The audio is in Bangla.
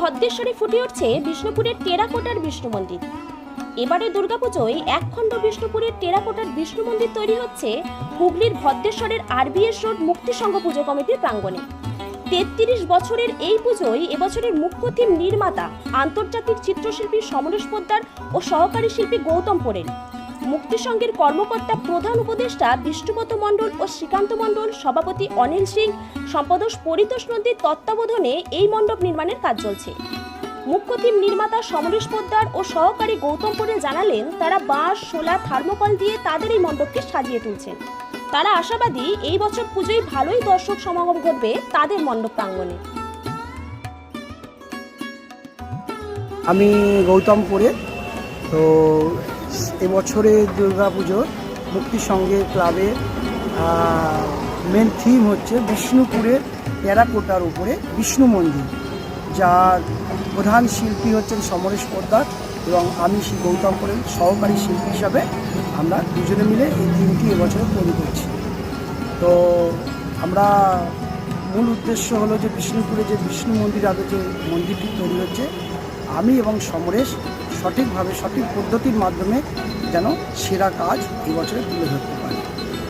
ভদ্রেশ্বরে ফুটে উঠছে বিষ্ণুপুরের টেরাকোটার বিষ্ণু মন্দির। এবারে দুর্গাপুজোয় একখণ্ড বিষ্ণুপুরের টেরাকোটার বিষ্ণু মন্দির তৈরি হচ্ছে হুগলির ভদ্রেশ্বরের আরবিএস রোড মুক্তিসংঘ পুজো কমিটির প্রাঙ্গণে। তেত্রিশ বছরের এই পুজোয় এবছরের মুখ্য থিম নির্মাতা, আন্তর্জাতিক চিত্রশিল্পী সমরেশ পোদ্দার ও সহকারী শিল্পী গৌতম পোরেল মুক্তিসংঘের কর্মকর্তা প্রধান উপদেষ্টা বিষ্ণুপত মণ্ডল ও শ্রীকান্ত মণ্ডল সভাপতি অনিল সিং, সম্পাদক পরিতোষ নদীর তত্ত্বাবধানে এই মণ্ডপ নির্মাণের কাজ চলছে। মুখ্য থিম নির্মাতা সমরেশ পোদ্দার ও সহকারী গৌতম পোরেল জানালেন, তারা বাঁশ শোলা থার্মোকল দিয়ে তাদের এই মণ্ডপকে সাজিয়ে তুলছেন। তারা আশাবাদী এই বছর পুজোয় ভালোই দর্শক সমাগম ঘটবে তাদের মণ্ডপ প্রাঙ্গণে। আমি গৌতম গৌতমপুরে তো এবছরে দুর্গা পুজো মুক্তি সঙ্গে ক্লাবে মেন থিম হচ্ছে বিষ্ণুপুরের টেরাকোটার উপরে বিষ্ণু মন্দির যার প্রধান শিল্পী হচ্ছেন সমরেশ পোদ্দার এবং আমি শ্রী গৌতমপুরের সহকারী শিল্পী হিসাবে আমরা দুজনে মিলে এই থিমটি এবছরে তৈরি করছি। তো আমরা মূল উদ্দেশ্য হলো যে বিষ্ণুপুরে যে বিষ্ণু মন্দির আগে যে মন্দিরটি তৈরি হচ্ছে, আমি এবং সমরেশ সঠিকভাবে সঠিক পদ্ধতির মাধ্যমে যেন সেরা কাজ এবছরে তুলে ধরতে পারি।